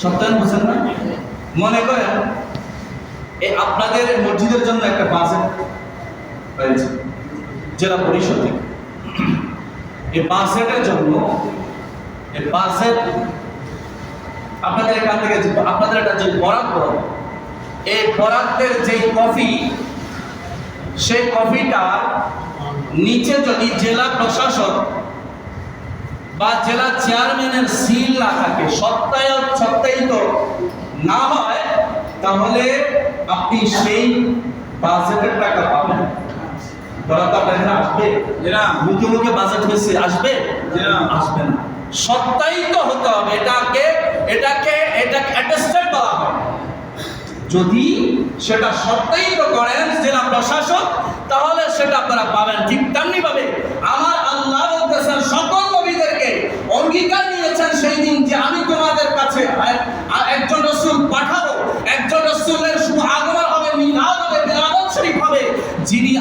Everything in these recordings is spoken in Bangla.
সপ্তাহে বুঝেন না? মনে করেন এই আপনাদের মসজিদের জন্য একটা বাজেট হয়েছে জেলা পরিষদ এই বাজেটের জন্য এই বাজেট আপনাদের এখান থেকে আপনাদের একটা যে বরাদ্দ এই বরাদ্দের যে কফি, সেই কফিটা নিচে যদি জেলা প্রশাসক বা জেলা চেয়ারম্যানের সিল না থাকে সত্যায়ন সত্যায়িত না হয় তাহলে আপনি সেই বাজেটের টাকা পাবেন। বরাদ্দ আপনার এখানে আসবে। মুখে মুখে বাজেট হয়েছে আসবে। আসবে না। সত্যায়িত হতে হবে এটাকে এটাকে এটাকে অ্যাটেস্টেড বলা হয়। যদি সেটা সত্যায়িত করেন জেলা প্রশাসক তাহলে সেটা আপনারা পাবেন। ঠিক তেমনি ভাবে আমার আল্লাহ বলতেছেন সকল নবীদেরকে অঙ্গীকার নিয়েছেন সেই দিন যে আমি তোমাদের কাছে এক- আর একজন রসুল পাঠাবো একজন রসুলের শুভ আগমন হবে মিলাদ হবে মিলাদত শরীফ হবে যিনি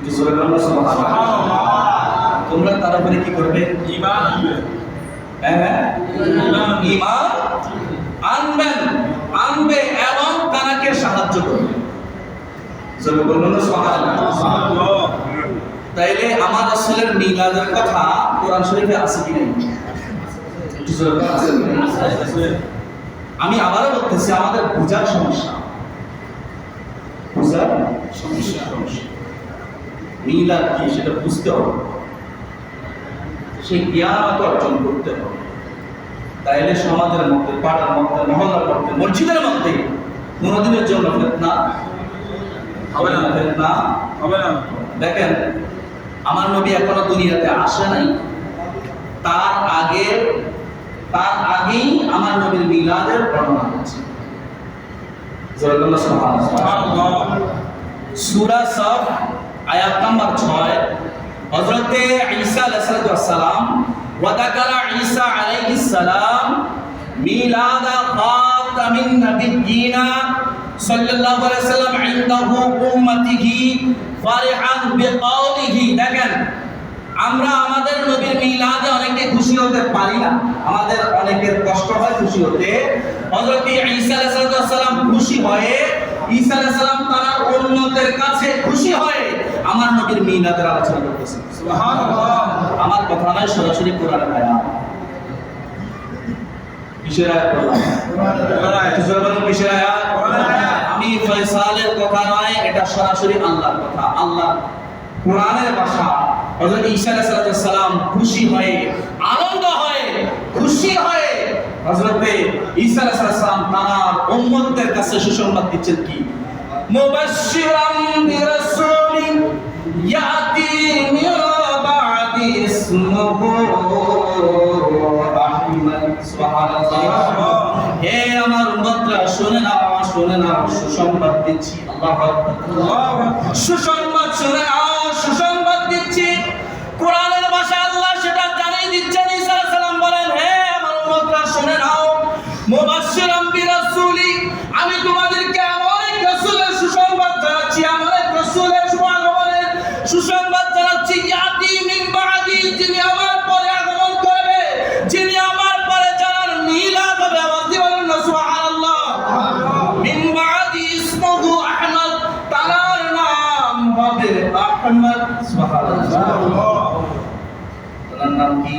একটু জোরে বলো সুবহানাল্লাহ। তোমরা তার উপরে কি করবে? ঈমান হ্যাঁ ঈমান আনবেন আনবে এবং সাহায্য করবে। জোরে বলুন না সুবহানাল্লাহ। তাইলে আমার রাসূলের মিলাদের কথা কোরআন শরীফে আছে কি নেই? একটু জোরে আছে? আমি আবারও বলতেছি আমাদের বুঝার সমস্যা। বুঝার সমস্যা। মিলাদ কি সেটা বুঝতে হবে। সেই জ্ঞান অর্জন করতে হবে। তাইলে সমাজের মধ্যে পাড়ার মধ্যে মহল্লার মধ্যে মসজিদের মধ্যে কোনোদিনের জন্য ফেতনা হবে না ফেতনা হবে না। দেখেন আমার নবী এখনও দুনিয়াতে আসে নাই। তার আগে তার আগেই আমার নবীর মিলাদের বর্ণনা হচ্ছে। সুবহানাল্লাহ। সফ আয়াত নাম্বার 6 হযরতে ঈসা আলাইহিস সালাম ওয়া যাকারা ঈসা আলাইহিস সালাম মিলাদা খাতামিন নাবিয়্যিনা সাল্লাল্লাহু আলাইহি সাল্লাম ইনদাহু উম্মতিহি ফারিহান বিকাউলিহি। দেখেন, আমরা আমাদের নবীর মিলাদে অনেকে খুশি হতে পারি না। আমাদের অনেকের কষ্ট হয় খুশি হতে। হযরত ঈসা আলাইহিস সালাম খুশি হয়ে ঈসা আলাইহিস সালাম তার উম্মতের কাছে খুশি হয়ে আমার নবীর মিলাদের আলোচনা সুবহানাল্লাহ। আমার কথা নয় সরাসরি কোরআনের আয়াত। কিসের আয়াত কিসের আয়াত। আমি ফয়সালের কথা নয় এটা সরাসরি আল্লাহর কথা। আল্লাহ কোরআনের ভাষা। হযরত ঈসা আলাইহিস সালাম খুশি হয়ে আনন্দ হয়ে খুশি হয়ে হযরত ঈসা আলাইহিস সালাম তার উম্মতদের কাছে সুসংবাদ দিচ্ছেন কি? মুবাশশিরাম বিরাসূলিন ইয়াতি মিন বাদি ইসমুহু আহমদ সুবহানাল্লাহ। হে আমার উম্মতরা শুনে নাও শুনে নাও সুসংবাদ দিচ্ছি। আল্লাহু সুসংবাদ শুনে নাও সুসংবাদ দিচ্ছি। কোরআনের ভাষায় আল্লাহ সেটা জানিয়ে দিচ্ছেন। ঈসা আলাইহিস সালাম বলেন, হে আমার উম্মতরা শুনে নাও মুবাশশিরাম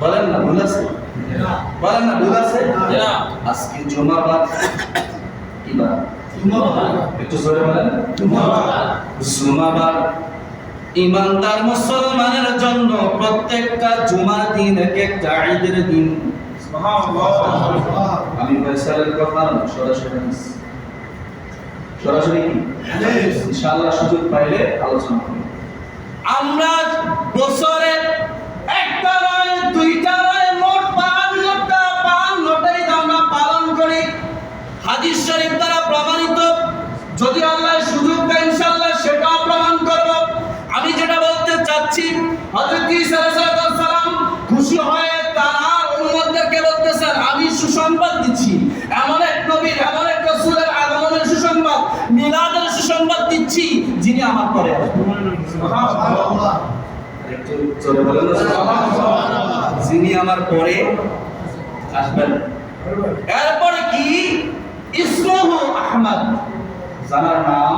বলেন না ভুল আছে? বলেন না ভুল আছে? আজকে জুমাবার কি বার একটু জোরে বলেন। জুমাবার ইমানদার মুসলমানের জন্য প্রত্যেকটা জুমার দিন এক একটা ঈদের দিন। আমি ফয়সালের কথা না, সরাসরি সরাসরি কি? ইনশাআল্লাহ সুযোগ পাইলে আলোচনা করব আমরা বছরে একটা নয় দুইটা নয় মোট বাহান্নটা বাহান্নটাই আমরা পালন করি। হাদিস শরীফ দ্বারা প্রমাণিত। যদি আল্লাহ সুযোগ দেয় সেটাও প্রমাণ করব। আমি যেটা বলতে চাচ্ছি, হযরত ঈসা আলাইহিস সালাম খুশি হয়ে তারা উম্মতদেরকে বলতেছেন আমি সুসংবাদ দিচ্ছি। এমন এক এমন এক রাসূলের আগমনের সুসংবাদ, মিলাদের সুসংবাদ দিচ্ছি, যিনি আমার পরে আসবেন। জোরে বলেন যিনি আমার পরে আসবেন। এরপরে কি? ইসমুহু আহমদ। জানার নাম?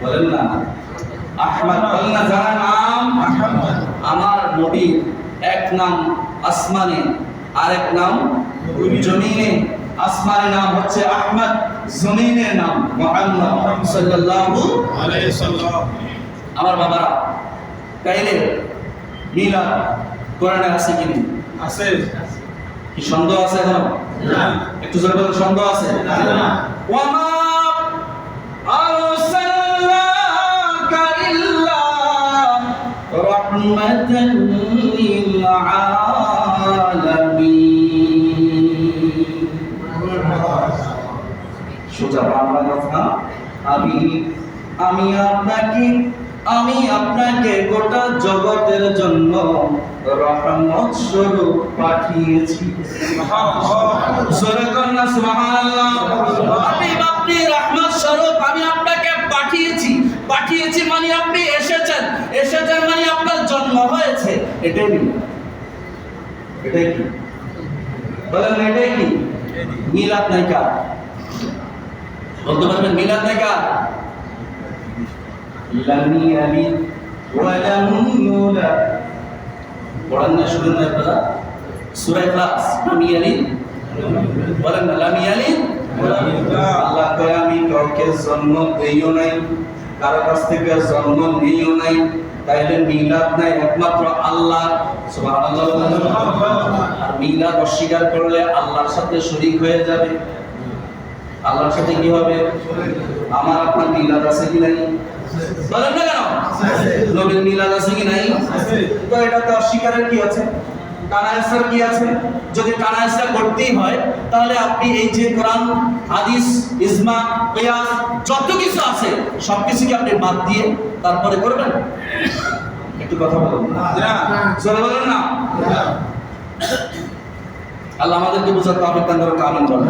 বলেন না। আহমদ বলেন না জানার নাম? আমার নবীর এক নাম আসমানে আরেক নাম জমিনে। আসমানের নাম হচ্ছে আহমদ জমিনের নাম মুহাম্মদ সাল্লাল্লাহু আমার বাবারা তাইলে মিলাদ কোরআনে আছে কি নেই? আছে। কি সন্দেহ আছে এখন? না। একটু জোরে বলেন সন্দেহ আছে? না। ওয়ামা আরসালনাকা ইল্লা রাহমাতান লিল আলামিন। সোজা বাংলা কথা আমি আমি আপনাকে আমি আপনাকে গোটা জগতের জন্য রহমত স্বরূপ পাঠিয়েছি। কর সুবহানাল্লাহ। আমি আপনি রহমত স্বরূপ, আমি আপনাকে পাঠিয়েছি। পাঠিয়েছি মানে আপনি এসেছেন। এসেছেন মানে আপনার জন্ম হয়েছে। এটাই এটাই কি? বলেন, এটাই কি? মিলাদ নাই কার? বলতে পারবেন মিলাদ নাই কার লাম ইয়ালিদ ওয়া লাম ইউলাদ পড়েন না, শুনেন আপনারা সূরা ইখলাস, লাম ইয়ালিদ। বলেন না, লাম ইয়ালিদ? আল্লাহ কয়, আমি কাউকে জন্ম দেইও নাই, কারও কাছ থেকে জন্ম নিও নাই, তাইলে মিলাদ নাই, একমাত্র আল্লাহ। সুবহানাল্লাহ। আর মিলাদ অস্বীকার করলে আল্লাহর সাথে শরীক হয়ে যাবে। আল্লাহর সাথে কি হবে? আমার আপনার মিলাদ আছে কি নাই? বলেন না কেন? মিলাদ আছে কি নাই? তো এটা তো কি আছে? কি আছে? যদি কানাইসা করতেই হয় তাহলে আপনি এই যে কোরআন হাদিস ইজমা কিয়াস যত কিছু আছে সব কিছু কি আপনি বাদ দিয়ে তারপরে করবেন? একটু কথা বলুন। বলেন না। আল্লাহ আমাদেরকে বোঝার তৌফিক দান করুন আমিন বলেন।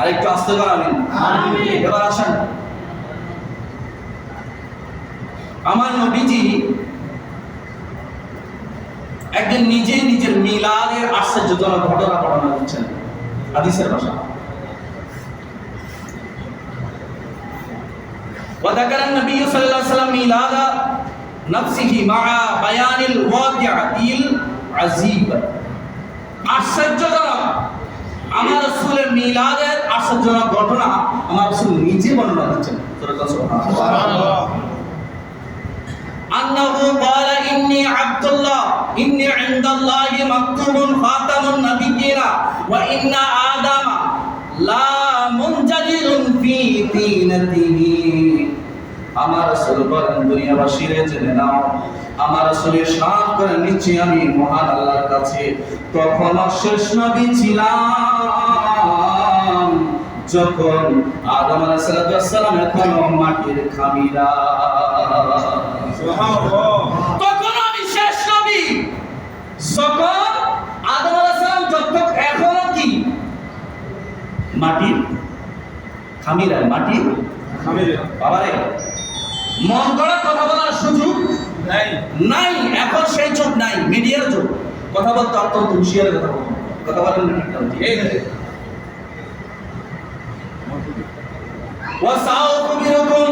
আর একটু আস্তে করে আমিন। এবার আসেন। আমার নবীজি একদিন নিজে নিজের মিলাদের আশ্চর্যজনক ঘটনা বর্ণনা দিচ্ছেন হাদিসের ভাষা وذكر النبي صلى الله عليه وسلم ميلاد نفسه مع بيان الواقعة العجيب আশ্চর্যজনক আমার রাসূলের মিলাদের আশ্চর্যজনক ঘটনা আমার রাসূল নিজে বর্ণনা দিচ্ছেন সুবহানাল্লাহ আল্লাহু ক্বালা ইন্নী আব্দুল্লাহ ইন্নী ইনদাল্লাহি মাকতুবুন খাতামুন নাবিয়্যিনা ওয়া ইন্না আদামা লা মুনজাজিরুন ফি দীনতিহি আমার রাসূল বলেন দুনিয়াবাসীরে জেনে নাও। আমার রাসূলের সাথ করে নিচে আমি মহান আল্লাহর কাছে। তখন শেষ নবী ছিলাম। যখন আদম আলাইহিস সালাম এখনও মাটির খামিরা। তখন আমি শেষ নবী। সকল আদম আলাইসালাম যখন এখনও কি? মাটির? খামিরা মাটি বাবারে মন করা কথা বলার সুযোগ নাই। নাই এখন সেই চোখ নাই মিডিয়ার চোখ। কথা বলতে অত্যন্ত হুঁশিয়ার কথা বলতে কথা বলেন ঠিক আছে ওয়াসাও কবিরকম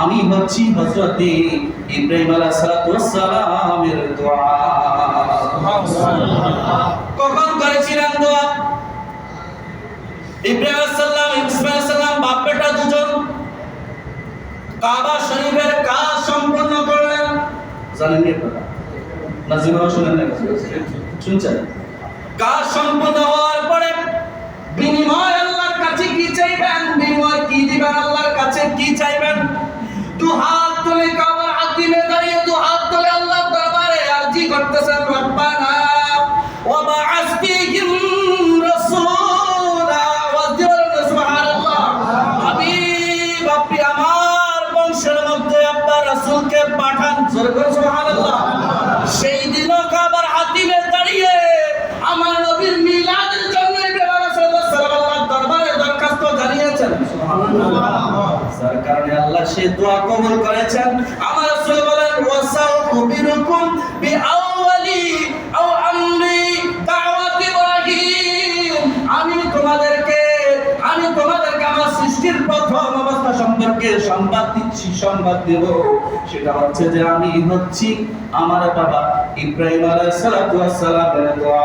আমি হচ্ছি ইব্রাহিম কখন করেছিলেন ইব্রাহিম সালাম বাপ বেটা দুজন। কাবা শরীফের কাজ সম্পন্ন করলেন। জানেন কি শুনেন না শুনছেন? কাজ সম্পন্ন হওয়ার পরে বিনিময় আল্লাহর কাছে কি চাইবেন? বিনিময় কি দিবেন? আল্লাহর কাছে কি চাইবেন? দু আল্লাহ সে দোয়া কবুল করেছেন। আমার রাসূল বলেন ওয়াসাউ আও আমরি দাওয়াত ইব্রাহিম। আমি তোমাদেরকে আমি তোমাদেরকে আমার সৃষ্টির প্রথম অবস্থা সম্পর্কে সংবাদ দিচ্ছি, সংবাদ দেব। সেটা হচ্ছে যে আমি হচ্ছি আমার বাবা ইব্রাহিম আলাইহিস সালাতু ওয়াস সালামের দোয়া।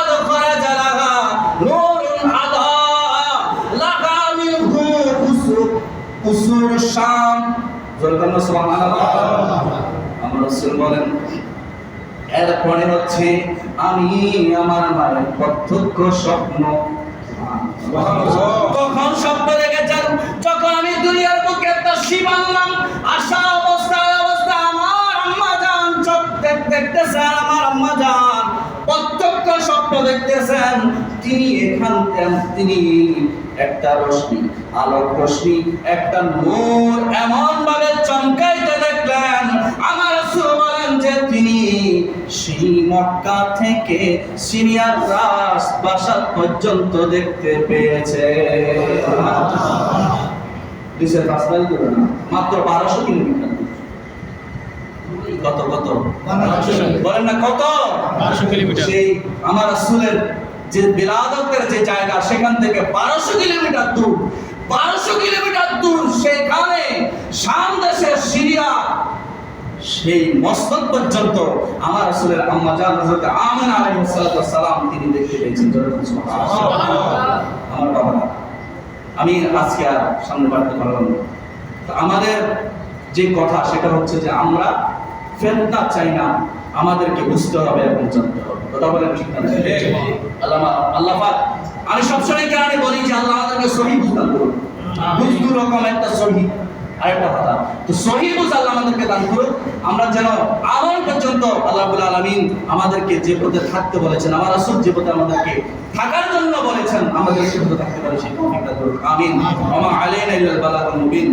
এরপরে হচ্ছে আমি আমার মায়ের প্রত্যক্ষ স্বপ্ন কখন স্বপ্ন দেখেছেন? যখন আমি দুনিয়ার বুকে তশরিফ আনলাম, আশা অবস্থায় অবস্থা, আমার আম্মা জান চোখ দেখতেছেন, আমার আম্মা জান প্রত্যক্ষ স্বপ্ন দেখতেছেন। তিনি এখান তিনি একটা রশ্মি আলোক রশ্মি একটা নূর এমন ভাবে চমকাইতে দেখলেন আমার বলেন যে তিনি সেই মক্কা থেকে রাস বাসাত পর্যন্ত দেখতে পেয়েছে। দুইশো পাঁচ মাইল দূরে না? মাত্র বারোশো কিলোমিটার কত কত? বলেন না কত। সেই আমার রাসূলের যে বিলাদতের যে জায়গা সেখান থেকে বারোশো কিলোমিটার দূর বারোশো কিলোমিটার দূর সেখানে শাম দেশের সিরিয়া সেই মসনদ পর্যন্ত আমার আসলে আম্মা জান হযরত আমিনা আলাইহিস সালাম তিনি দেখতে পেয়েছেন। আমার বাবা আমি আজকে আর সামনে বাড়তে পারলাম না। তো আমাদের যে কথা সেটা হচ্ছে যে আমরা ফেতনা চাই না, আমাদেরকে বুঝতে হবে এবং জানতে হবে। কথা বলেন ঠিক না? আল্লাহ আমি সবসময় কারণে বলি যে আল্লাহ আমাদেরকে সহি করুন। রকম একটা সহি। আরেকটা কথা, তো সহি বুঝ আল্লাহ আমাদেরকে দান করুন আমরা যেন পর্যন্ত আলামিন আমাদেরকে যে পথে থাকতে বলেছেন, আমার রাসূল যে পথে আমাদেরকে থাকার জন্য বলেছেন আমাদের সে পথে থাকতে আমিন। ওয়া মা আলাইনা ইল্লাল বালাগুল মুবিন।